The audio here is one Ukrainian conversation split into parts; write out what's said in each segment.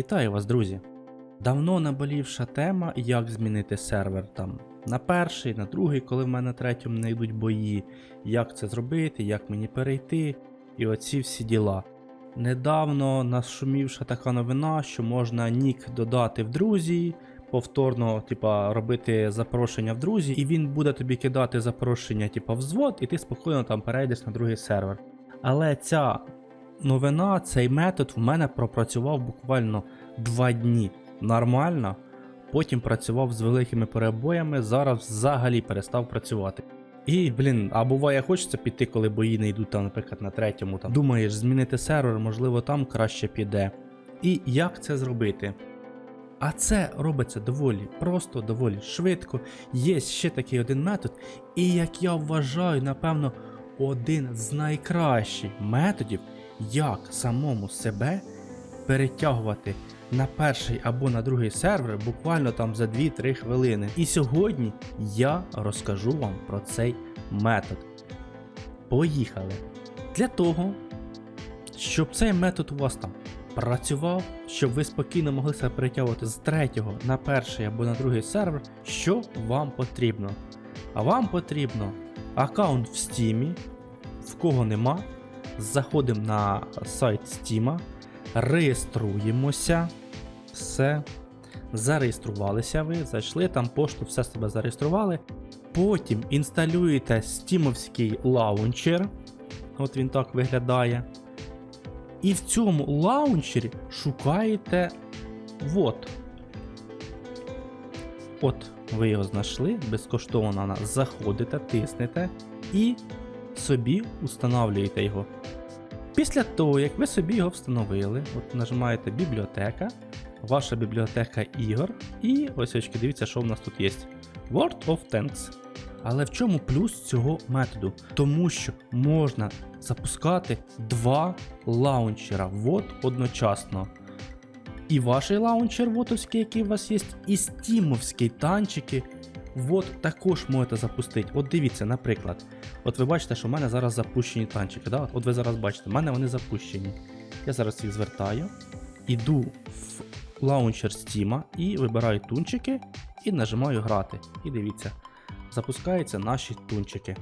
Вітаю вас, друзі! Давно наболівша тема, як змінити сервер там на перший, на другий, коли в мене на третьому не йдуть бої, як це зробити, як мені перейти, і оці всі діла. Недавно нашумівша така новина, що можна нік додати в друзі, повторно, типа, робити запрошення в друзі, і він буде тобі кидати запрошення, типа, взвод, і ти спокійно там перейдеш на другий сервер. Але ця новина, цей метод в мене пропрацював буквально 2 дні. Нормально. Потім працював з великими перебоями, зараз взагалі перестав працювати. І, блін, а буває, хочеться піти, коли бої не йдуть там, наприклад, на третьому. Там. Думаєш, змінити сервер, можливо, там краще піде. І як це зробити? А це робиться доволі просто, доволі швидко. Є ще такий один метод, і як я вважаю, напевно, один з найкращих методів, як самому себе перетягувати на перший або на другий сервер буквально там за 2-3 хвилини. І сьогодні я розкажу вам про цей метод. Поїхали! Для того, щоб цей метод у вас там працював, щоб ви спокійно могли себе перетягувати з третього на перший або на другий сервер, що вам потрібно? А вам потрібно аккаунт в Steam, в кого нема. Заходимо на сайт Steam, реєструємося. Все. Зареєструвалися ви, зайшли там пошту, все себе зареєстрували. Потім інсталюєте стімовський лаунчер. От він так виглядає. І в цьому лаунчері шукаєте вот. От, ви його знайшли, безкоштовно на- заходите, тиснете і собі установлюєте його. Після того, як ви собі його встановили, от нажимаєте бібліотека, ваша бібліотека ігор, і ось очки, дивіться, що в нас тут є. World of Tanks. Але в чому плюс цього методу? Тому що можна запускати два лаунчера вот одночасно. І ваш лаунчер вотовський, який у вас є, і стімовський танчики. Вот також можете запустити. От дивіться, наприклад. От ви бачите, що в мене зараз запущені танчики. Да? От ви зараз бачите, в мене вони запущені. Я зараз їх звертаю, іду в лаунчер Steam і вибираю тунчики і нажимаю грати. І дивіться, запускаються наші тунчики.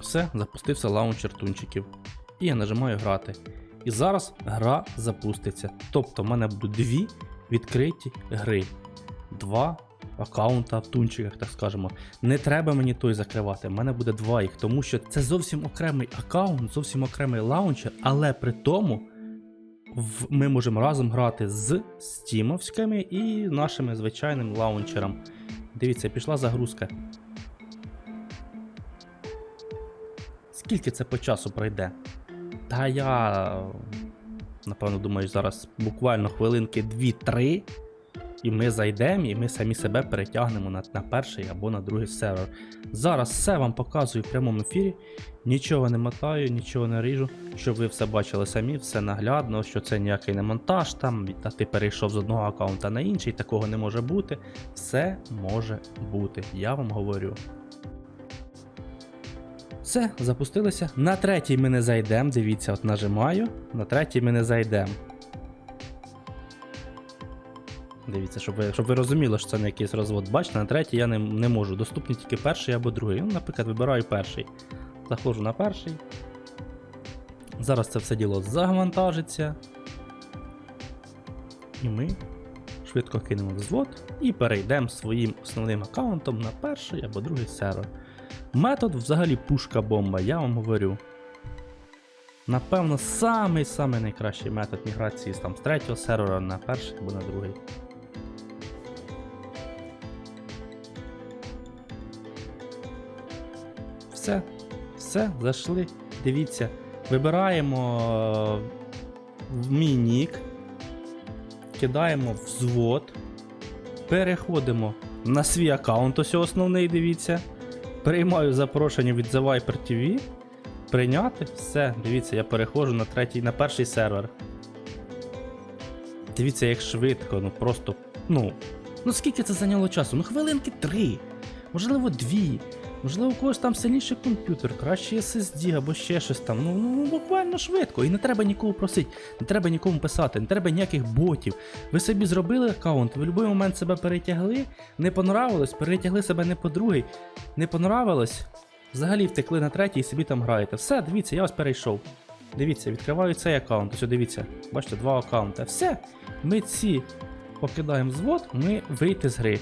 Все, запустився лаунчер тунчиків. І я нажимаю грати. І зараз гра запуститься. Тобто в мене будуть дві відкриті гри. Два аккаунта в тунчиках, так скажемо. Не треба мені той закривати, в мене буде два їх, тому що це зовсім окремий аккаунт, зовсім окремий лаунчер, але при тому ми можемо разом грати з стімовськими і нашими звичайним лаунчером. Дивіться, пішла загрузка. Скільки це по часу пройде? Та я напевно думаю, зараз буквально хвилинки 2-3, і ми зайдемо, і ми самі себе перетягнемо на, на перший або на другий сервер. Зараз все вам показую в прямому ефірі. Нічого не мотаю, нічого не ріжу, щоб ви все бачили самі, все наглядно, що це ніякий не монтаж, там, та ти перейшов з одного аккаунта на інший, такого не може бути. Все може бути, я вам говорю. Все, запустилося. На третій ми не зайдемо. Дивіться, от нажимаю. На третій ми не зайдемо. Дивіться, щоб ви, щоб ви розуміли, що це не якийсь розвод. Бачите, на третій я не, не можу. Доступні тільки перший або другий. Ну, наприклад, вибираю перший. Заходжу на перший. Зараз це все діло завантажиться. І ми швидко кинемо взвод і перейдемо своїм основним аккаунтом на перший або другий сервер. Метод взагалі пушка бомба, я вам говорю. Напевно, самий самий найкращий метод міграції там, з третього сервера на перший або на другий. Все, все, зайшли. Дивіться. Вибираємо е, мій нік, кидаємо взвод, переходимо на свій аккаунт, ось основний, дивіться. Приймаю запрошення від The Viper TV. Прийняти. Все, дивіться, я переходжу на третій, на перший сервер. Дивіться, як швидко, ну просто. Ну. Ну скільки це зайняло часу? Ну хвилинки три. Можливо, дві. Можливо, у когось там сильніший комп'ютер, кращий SSD або ще щось там. Ну, ну, ну буквально швидко. І не треба нікого просити, не треба нікому писати, не треба ніяких ботів. Ви собі зробили аккаунт, в будь-який момент себе перетягли, не понравилось, перетягли себе не по другий, не понравилось. Взагалі втекли на третій і собі там граєте. Все, дивіться, я ось перейшов. Дивіться, відкриваю цей аккаунт. Ось дивіться, бачите, два аккаунти. Все. Ми ці покидаємо звод, ми вийти з гри.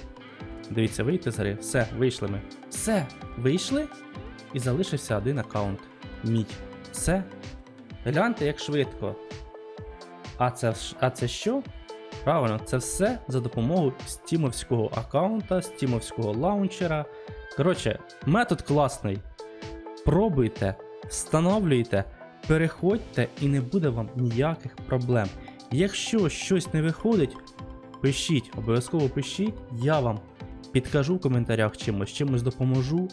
Дивіться, вийти з гри. Все, вийшли ми. Все, вийшли. І залишився один аккаунт. Мідь. Все. Гляньте, як швидко. А це, а це що? Правильно, це все за допомогою стімовського аккаунта, стімовського лаунчера. Коротше, метод класний. Пробуйте, встановлюйте, переходьте і не буде вам ніяких проблем. Якщо щось не виходить, пишіть, обов'язково пишіть, я вам підкажу в коментарях чимось, чимось допоможу.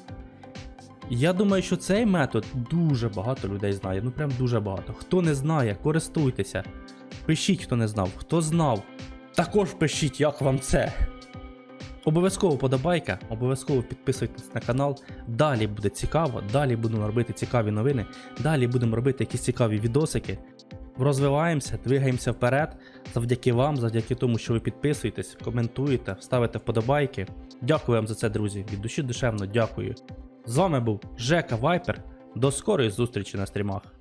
Я думаю, що цей метод дуже багато людей знає. Ну прям дуже багато. Хто не знає, користуйтеся. Пишіть, хто не знав. Хто знав, також пишіть, як вам це. Обов'язково подобайка, обов'язково підписуйтесь на канал. Далі буде цікаво, далі будемо робити цікаві новини, далі будемо робити якісь цікаві відосики. Розвиваємося, двигаємося вперед. Завдяки вам, завдяки тому, що ви підписуєтесь, коментуєте, ставите вподобайки. Дякую вам за це, друзі. Від душі душевно дякую. З вами був Жека Вайпер. До скорої зустрічі на стрімах.